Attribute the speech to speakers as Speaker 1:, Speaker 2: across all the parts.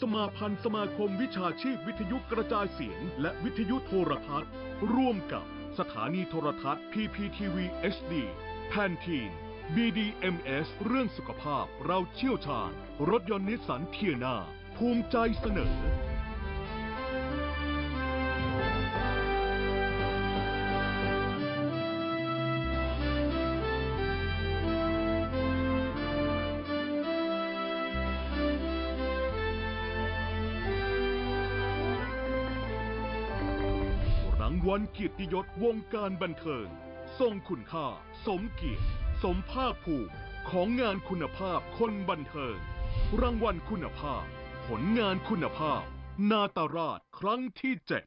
Speaker 1: สมาพันธ์สมาคมวิชาชีพวิทยุกระจายเสียง และวิทยุโทรทัศน์ ร่วมกับสถานีโทรทัศน์ PPTV HD แพนทีน BDMS เรื่องสุขภาพเราเชี่ยวชาญ รถยนต์นิสสันเทียนา ภูมิใจเสนอ วัลเกียรติยศวงการบันเทิง ทรงคุณค่า สมเกียรติ สมภาคภูมิของงานคุณภาพคนบันเทิง รางวัลคุณภาพ ผลงานคุณภาพ นาตราชครั้งที่เจ็ด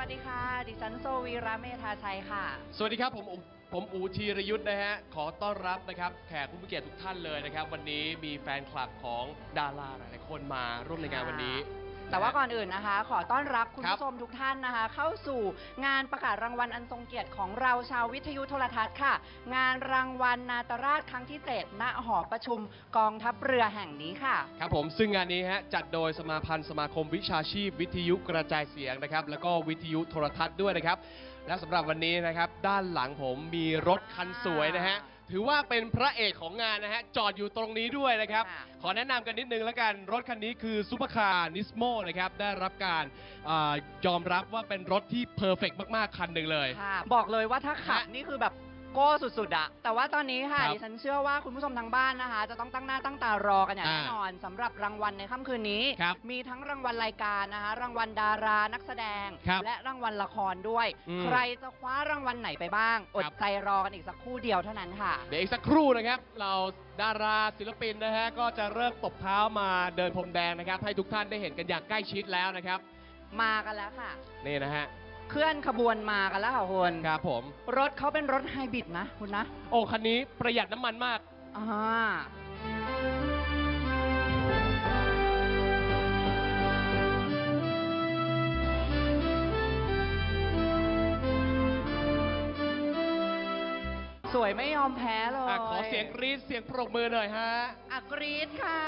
Speaker 2: วัสดีค่ะ ดิฉันโซวีระเมธาชัยค่ะ
Speaker 3: สวัสดีครับผมอูผมอูธีรยุทธ์นะฮะ ขอต้อนรับนะครับแขกผู้มีเกียรติทุกท่านเลยนะครับ วันนี้มีแฟนคลับของดาราหลายๆคนมาร่วมในงานวันนี้
Speaker 2: แต่ว่าก่อนอื่นนะคะ ขอต้อนรับคุณ
Speaker 3: ครับ
Speaker 2: ผู้ชมทุกท่านนะคะ เข้าสู่งานประกาศรางวัลอันทรงเกียรติของเราชาววิทยุโทรทัศน์ค่ะ งานรางวัลนาตราชครั้งที่ 7 ณ หอประชุมกองทัพเรือแห่งนี้ค่ะ
Speaker 3: ครับผมซึ่งงานนี้ฮะจัดโดยสมาพันธ์สมาคมวิชาชีพ วิทยุกระจายเสียงนะครับ แล้วก็วิทยุโทรทัศน์ด้วยนะครับ และสำหรับวันนี้นะครับด้านหลังผมมีรถคันสวยนะฮะ ถือว่าเป็นพระเอกของงานนะฮะ จอดอยู่ตรงนี้ด้วยนะครับ
Speaker 2: ค่ะ
Speaker 3: ขอแนะนำกันนิดนึงแล้วกัน รถคันนี้คือซูเปอร์คาร์นิสโมนะครับ ได้รับการอายอมรับว่าเป็นรถที่เพอร์เฟกมาก ๆ คันหนึ่งเลย
Speaker 2: ค่ะบอกเลยว่าถ้าขับ
Speaker 3: ฮะ
Speaker 2: นี่คือแบบ โก้สุดๆอะแต่ว่าตอนนี้ค่ะ
Speaker 3: ครับ
Speaker 2: ดิฉันเชื่อว่าคุณผู้ชมทางบ้านนะคะ จะต้องตั้งหน้าตั้งตารอกันอย่าง
Speaker 3: อ่า
Speaker 2: แน่นอนสำหรับรางวัลในค่ำคืนนี้
Speaker 3: ครับ
Speaker 2: มีทั้งรางวัลรายการนะคะ รางวัลดารานักแสดง
Speaker 3: ครับ
Speaker 2: และรางวัลละครด้วย
Speaker 3: อืม
Speaker 2: ใครจะคว้ารางวัลไหนไปบ้าง อด
Speaker 3: ครับ
Speaker 2: ใจรอกันอีกสักครู่เดียวเท่านั้นค่ะ
Speaker 3: เดี๋ยวอีกสักครู่นะครับ เราดาราศิลปินนะฮะก็จะเริ่มตบเท้ามาเดินพรมแดงนะครับ ให้ทุกท่านได้เห็นกันอย่างใกล้ชิดแล้วนะครับ
Speaker 2: มากันแล้วค่ะ
Speaker 3: นี่นะฮะ
Speaker 2: เคลื่อนขบวนมากันแล้วค่ะคุณ
Speaker 3: ครับผม
Speaker 2: รถเขาเป็นรถไฮบริดนะคุณนะ
Speaker 3: โอ้คันนี้ประหยัดน้ำมันมาก
Speaker 2: อ่าสวยไม่ยอมแพ้เลย
Speaker 3: อะขอเสียงกรี๊ดเสียงปรบมือหน่อยฮะ
Speaker 2: อักรีดค่ะ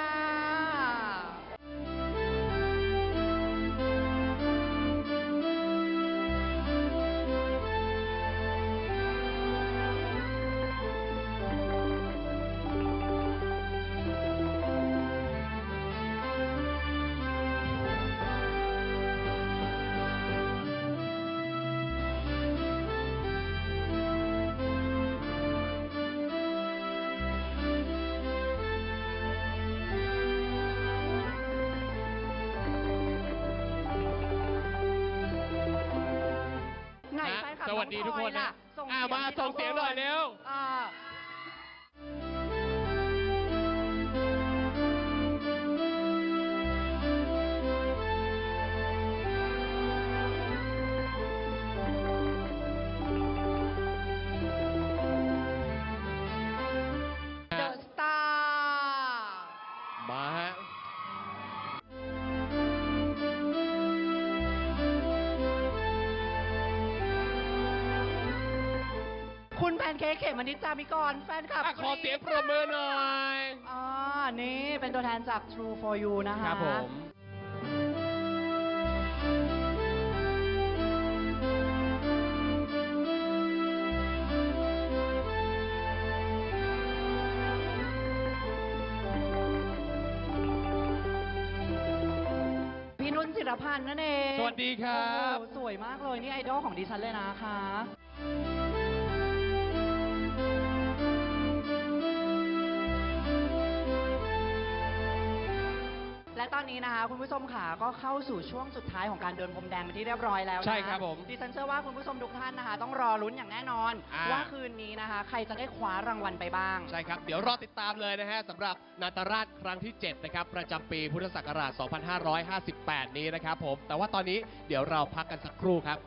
Speaker 3: สวัสดีทุกคน
Speaker 2: องพลอยล่
Speaker 3: นะอะมาส่งเสียงหน่อยเคุ
Speaker 2: ณแพนเค้กเขมมนิจจามิกรแฟนคลับ
Speaker 3: อะขอเสียงปรบมือหน่อย
Speaker 2: อ่านี่เป็นตัวแทนจาก True for You นะคะ
Speaker 3: ครับผม
Speaker 2: พี่นุ่นศิรพันธ์นั่นเอง
Speaker 3: สวัสดีครับ
Speaker 2: โอ้โหสวยมากเลย นี่ไอดอลของดิฉันเลยนะคะ และตอนนี้นะคะคุณผู้ชมค่ะก็เข้าสู่ช่วงสุดท้ายของการเดินพรมแดงเป็นที่เรียบร้อยแล้วนะะ
Speaker 3: ใช่ครับผม
Speaker 2: ดิฉันเชื่อว่าคุณผู้ชมทุกท่านนะคะ ต้องรอลุ้นอย่างแน่นอน
Speaker 3: อ่า
Speaker 2: ว่าคืนนี้นะคะ ใครจะได้คว้ารางวัลไปบ้าง
Speaker 3: ใช่ครับ เดี๋ยวรอติดตามเลยนะฮะสำหรับนาตราชครั้งที่ 7 นะครับ ประจำปีพุทธศักราช 2558 นี้นะครับผม แต่ว่าตอนนี้เดี๋ยวเราพักกันสักครู่ครับ